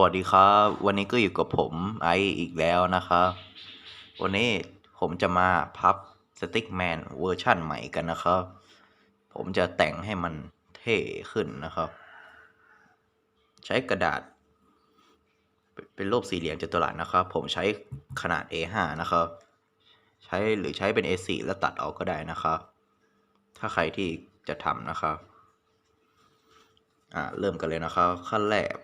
สวัสดีครับ วันนี้ก็อยู่กับผมไออีกแล้วนะครับ วันนี้ผมจะมาพับสติ๊กแมนเวอร์ชั่นใหม่กันนะครับ ผมจะแต่งให้มันเท่ขึ้นนะครับ ใช้กระดาษ เป็นรูปสี่เหลี่ยมจัตุรัสนะครับ ผมใช้ขนาด A5 นะครับ ใช้หรือใช้เป็น A4 แล้วตัดเอาก็ได้นะครับ ถ้าใครที่จะทำนะครับ อ่าเริ่มกันเลยนะครับ ขั้นแรก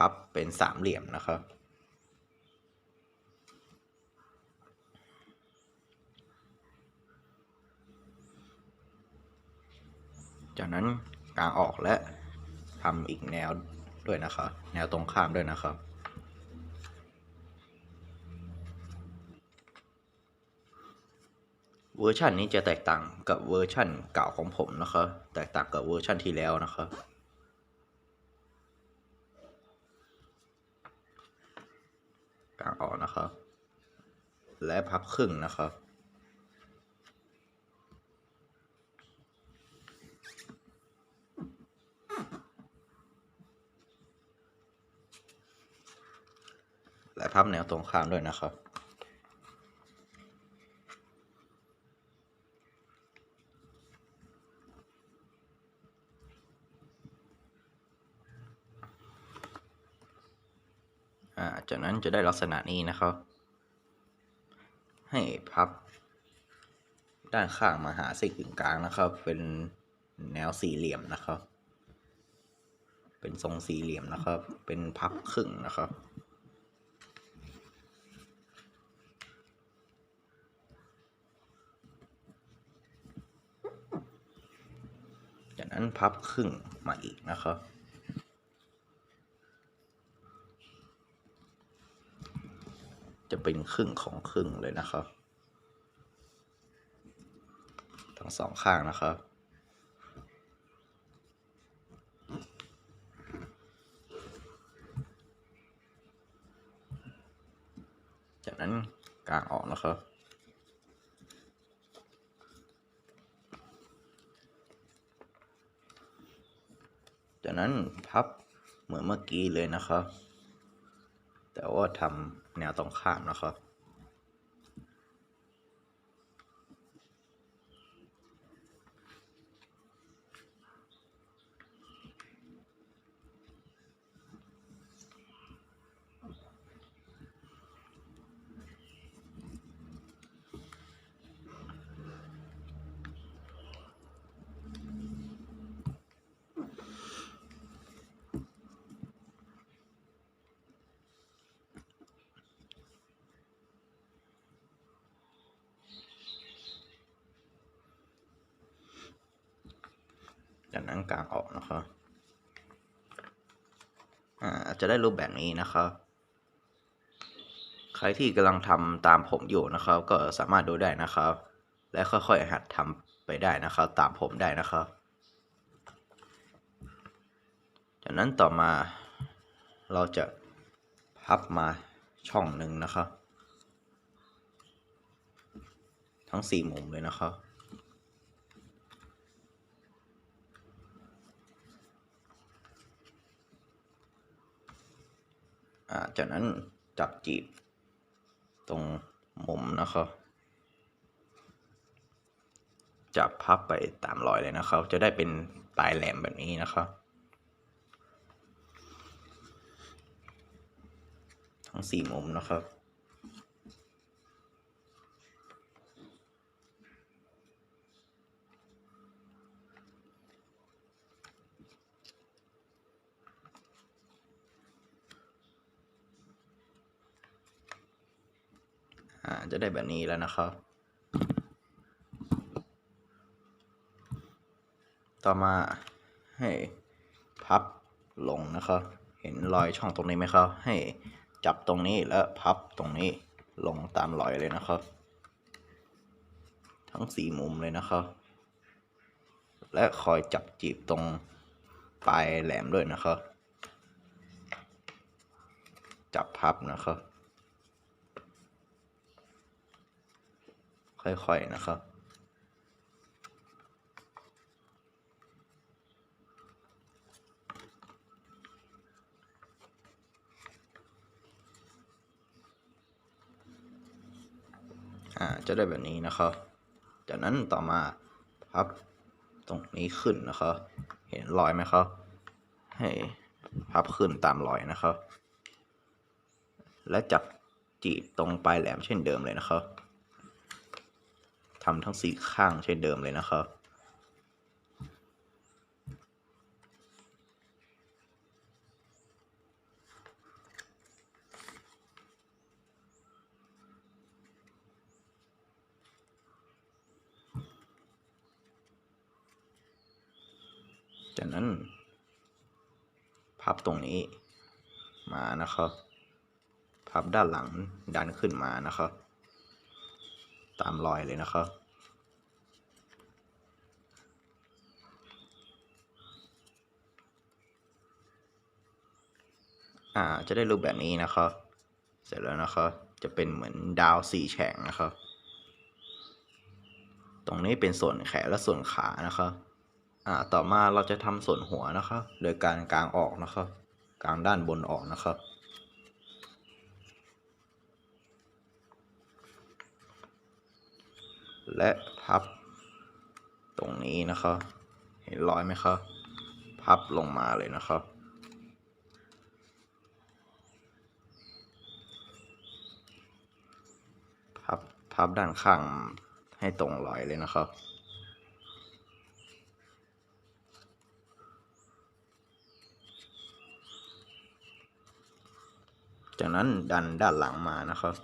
พับเป็นสามเหลี่ยมนะครับ จากนั้นกางออกและทำอีกแนวด้วยนะครับ แนวตรงข้ามด้วยนะครับเวอร์ชันนี้จะแตกต่างกับเวอร์ชันเก่าของผมนะครับ แตกต่างกับเวอร์ชันที่แล้วนะครับ กางออก นะครับ และพับครึ่งนะครับ และพับแนวตรงข้ามด้วยนะครับ อ่า จากนั้นจะได้ลักษณะนี้นะครับ ให้พับ ด้านข้างมาหาสิ่งกึ่งกลางนะครับ เป็นแนวสี่เหลี่ยมนะครับ เป็นทรงสี่เหลี่ยมนะครับ เป็นพับครึ่งนะครับจากนั้นพับครึ่งมาอีกนะครับ จะเป็นครึ่งของครึ่งเลยนะครับ ทั้งสองข้างนะครับ จากนั้นกางออกนะครับจากนั้นพับเหมือนเมื่อกี้เลยนะครับ แต่ว่าทำ แนวตรงข้ามนะครับ จากนั้นกางออกนะครับอ่าจะได้รูปแบบนี้นะครับ ใครที่กำลังทำตามผมอยู่นะครับ ก็สามารถดูได้นะครับ และค่อยๆหัดทำไปได้นะครับ ตามผมได้นะครับ จากนั้นต่อมาเราจะพับมาช่องหนึ่งนะครับ ทั้งสี่มุมเลยนะครับ จากนั้นจับจีบตรงมุมนะครับ จับพับไปตามรอยเลยนะครับ จะได้เป็นปลายแหลมแบบนี้นะครับ ทั้งสี่มุมนะครับ อ่าจะได้แบบนี้แล้วนะครับ ต่อมาให้พับลงนะครับ เห็นรอยช่องตรงนี้ไหมครับ ให้จับตรงนี้แล้วพับตรงนี้ลงตามรอยเลยนะครับ ทั้งสี่มุมเลยนะครับ และคอยจับจีบตรงปลายแหลมด้วยนะครับ จับพับนะครับ ค่อยๆนะครับ อ่าจะได้แบบนี้นะครับ จากนั้นต่อมาพับตรงนี้ขึ้นนะครับ เห็นรอยไหมครับ ให้พับขึ้นตามรอยนะครับ และจับจีบตรงปลายแหลมเช่นเดิมเลยนะครับ ทำทั้งสี่ข้างเช่นเดิมเลยนะครับ จากนั้น พับตรงนี้มานะครับ พับด้านหลังดันขึ้นมานะครับ ตามรอยเลยนะครับ อ่าจะได้รูปแบบนี้นะครับ เสร็จแล้วนะครับจะเป็นเหมือนดาวสี่แฉกนะครับ ตรงนี้เป็นส่วนแขนและส่วนขานะครับอ่าต่อมาเราจะทำส่วนหัวนะครับ โดยการกางออกนะครับ กางด้านบนออกนะครับ และพับตรงนี้นะครับ เห็นรอยไหมครับ พับลงมาเลยนะครับ พับพับด้านข้างให้ตรงรอยเลยนะครับจากนั้นดันด้านหลังมานะครับ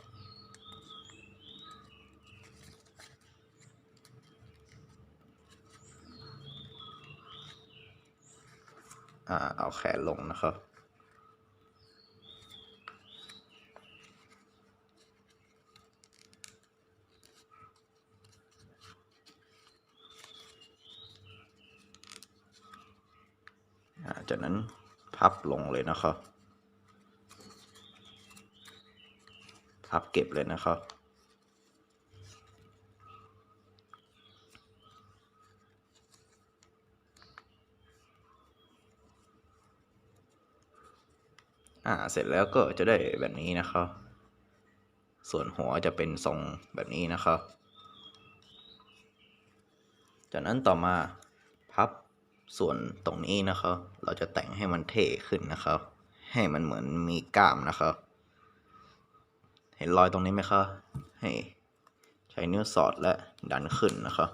อ่าเอาแขนลงนะครับอ่าจากนั้นพับลงเลยนะครับ พับเก็บเลยนะครับ อ่า เสร็จแล้วก็จะได้แบบนี้นะครับ ส่วนหัวจะเป็นทรงแบบนี้นะครับ จากนั้นต่อมาพับส่วนตรงนี้นะครับ เราจะแต่งให้มันเท่ขึ้นนะครับ ให้มันเหมือนมีกล้ามนะครับ เห็นรอยตรงนี้ไหมครับ ให้ใช้นิ้วสอดและดันขึ้นนะครับ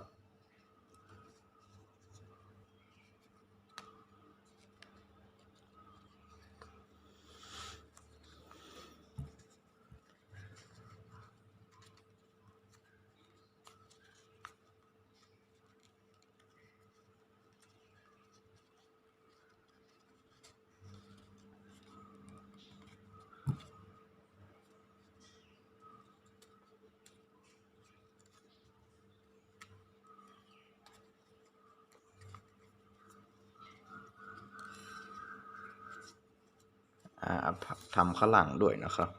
ทำข้างหลังด้วยนะครับ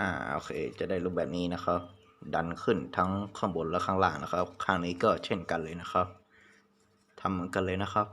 อ่าอ่าโอเค จะได้รูปแบบนี้นะครับ ดันขึ้นทั้งข้างบนและข้างล่างนะครับ ข้างนี้ก็เช่นกันเลยนะครับทำเหมือนกันเลยนะครับ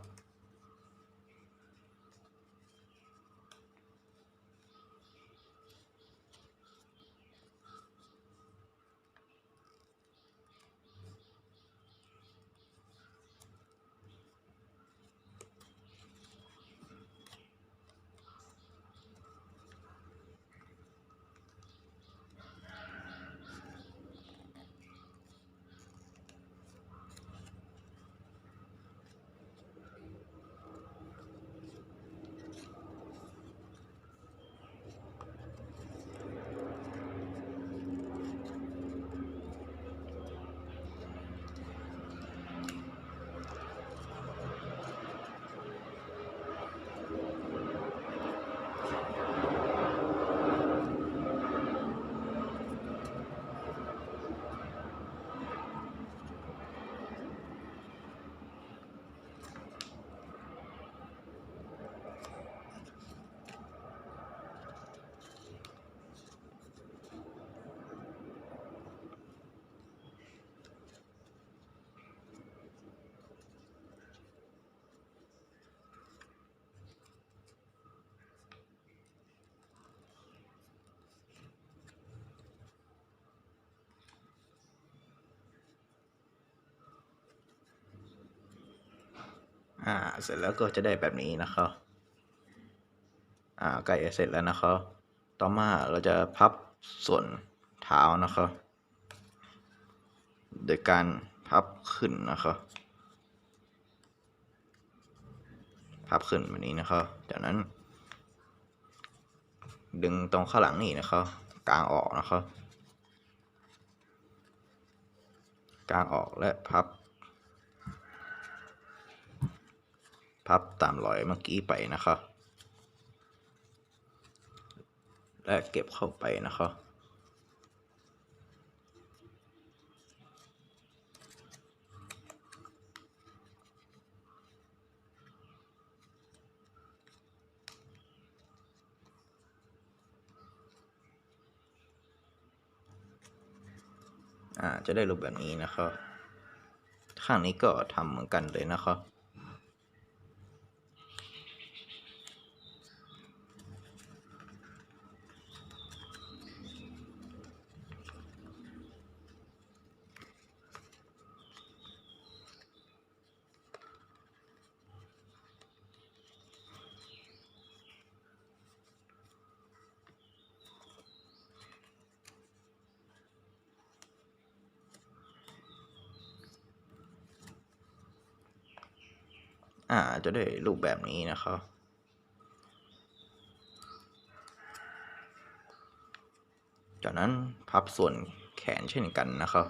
อ่า เสร็จแล้วก็จะได้แบบนี้นะครับ อ่าใกล้เสร็จแล้วนะครับ ต่อมาเราจะพับส่วนเท้านะครับ โดยการพับขึ้นนะครับ พับขึ้นแบบนี้นะครับ จากนั้น ดึงตรงข้างหลังนี่นะครับกางออกนะครับกางออกและพับ พับตามรอยเมื่อกี้ไปนะครับ และเก็บเข้าไปนะครับอ่าจะได้รูปแบบนี้นะครับ ข้างนี้ก็ทำเหมือนกันเลยนะครับ อ่าจะได้รูปแบบนี้นะครับ จากนั้นพับส่วนแขนเช่นกันนะครับ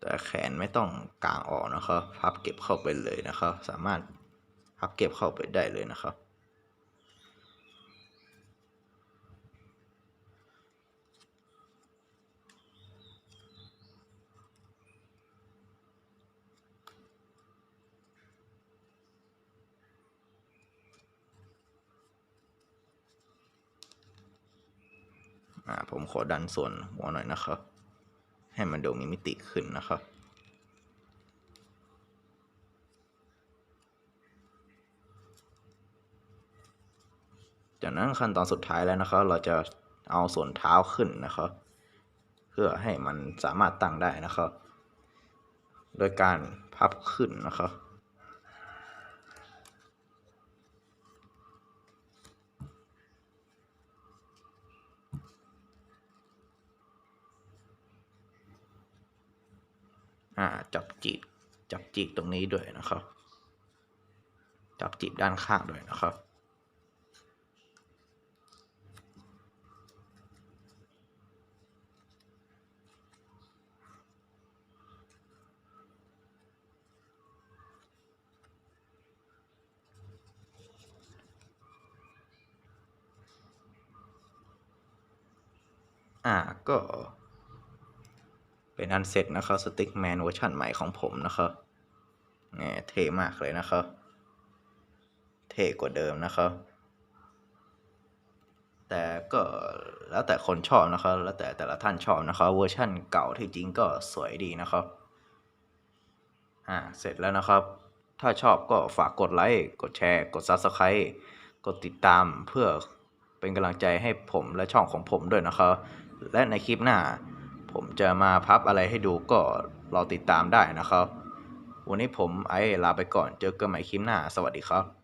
แต่แขนไม่ต้องกางออกนะครับ พับเก็บเข้าไปเลยนะครับ สามารถพับเก็บเข้าไปได้เลยนะครับ อ่าผมขอดันส่วนหัวหน่อยนะครับ ให้มันดูมีมิติขึ้นนะครับจากนั้นขั้นตอนสุดท้ายแล้วนะครับเราจะเอาส่วนเท้าขึ้นนะครับเพื่อให้มันสามารถตั้งได้นะครับ โดยการพับขึ้นนะครับ อ่า จับจีบจับจีบตรงนี้ด้วยนะครับ จับจีบด้านข้างด้วยนะครับ อ่าก็ เป็นอันเสร็จนะครับสติ๊กแมนเวอร์ชันใหม่ของผมนะครับเนี่ยเท่มากเลยนะครับ เท่กว่าเดิมนะครับ แต่ก็แล้วแต่คนชอบนะครับ แล้วแต่แต่ละท่านชอบนะครับ เวอร์ชั่นเก่าที่จริงก็สวยดีนะครับ อ่า เสร็จแล้วนะครับ ถ้าชอบก็ฝากกดไลค์ กดแชร์ กด Subscribe กดติดตามเพื่อเป็นกำลังใจให้ผมและช่องของผมด้วยนะครับ และในคลิปหน้า ผมจะมาพับอะไรให้ดูก็รอติดตามได้นะครับ วันนี้ผมไอ้ลาไปก่อนเจอกันใหม่คลิปหน้า สวัสดีครับ